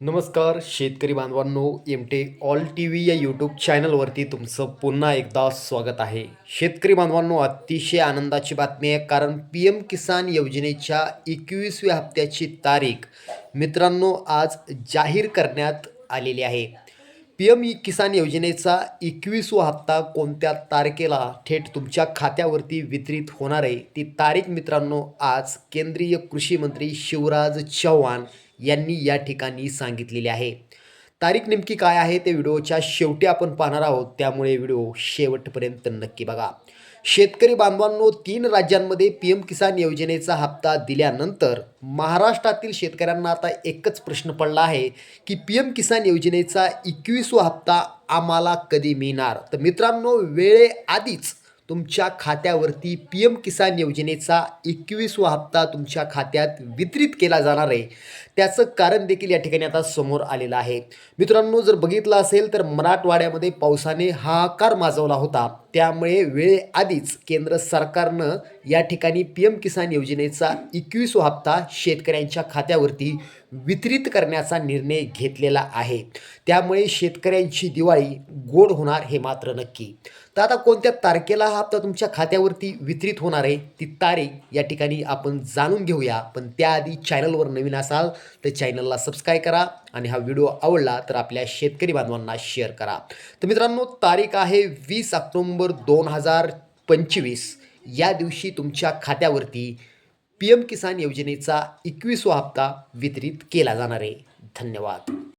नमस्कार शेतकरी बांधवांनो एम टे ऑल टी व्ही या यूट्यूब चॅनलवरती तुमचं पुन्हा एकदा स्वागत आहे. शेतकरी बांधवांनो अतिशय आनंदाची बातमी आहे कारण पी एम किसान योजनेच्या एकवीसव्या हप्त्याची तारीख मित्रांनो आज जाहीर करण्यात आलेली आहे. पी एम किसान योजनेचा एकवीसवा हप्ता कोणत्या तारखेला थेट तुमच्या खात्यावरती वितरित होणार आहे ती तारीख मित्रांनो आज केंद्रीय कृषी मंत्री शिवराज चव्हाण यांनी या ठिकाणी सांगितलेली आहे. तारीख नेमकी काय आहे ते व्हिडिओच्या शेवटी आपण पाहणार आहोत. त्यामुळे व्हिडिओ शेवटपर्यंत नक्की बघा. शेतकरी बांधवांनो तीन राज्यांमध्ये पी एम किसान योजनेचा हप्ता दिल्यानंतर महाराष्ट्रातील शेतकऱ्यांना आता एकच प्रश्न पडला आहे की पी एम किसान योजनेचा एकवीसवा हप्ता आम्हाला कधी मिळणार? तर मित्रांनो वेळेआधीच तुमच्या खात्यावरती पी एम किसान योजनेचा एकवीसवा हप्ता तुमच्या खात्यात वितरित केला जाणार आहे. त्याचं कारण देखील या ठिकाणी आता समोर आलेलं आहे. मित्रांनो जर बघितलं असेल तर मराठवाड्यामध्ये पावसाने हाहाकार माजवला होता. त्यामुळे वेळेआधीच केंद्र सरकारनं या ठिकाणी पी एम किसान योजनेचा एकवीसवा हप्ता शेतकऱ्यांच्या खात्यावरती वितरित करण्याचा निर्णय घेतलेला आहे. त्यामुळे शेतकऱ्यांची दिवाळी गोड होणार हे मात्र नक्की. तर आता कोणत्या तारखेला हा हप्ता तुमच्या खात्यावरती वितरित होणार आहे ती तारीख या ठिकाणी आपण जाणून घेऊया. पण त्याआधी चॅनलवर नवीन असाल तर चॅनलला सबस्क्राईब करा आणि हा व्हिडिओ आवडला तर आपल्या शेतकरी बांधवांना शेअर करा. तर मित्रांनो तारीख आहे वीस ऑक्टोंबर ऑक्टोबर दोन हजार पंचवीस या दिवशी तुमच्या खात्यावरती पी एम किसान योजनेचा एकवीसवा हप्ता वितरित केला जाणार आहे. धन्यवाद.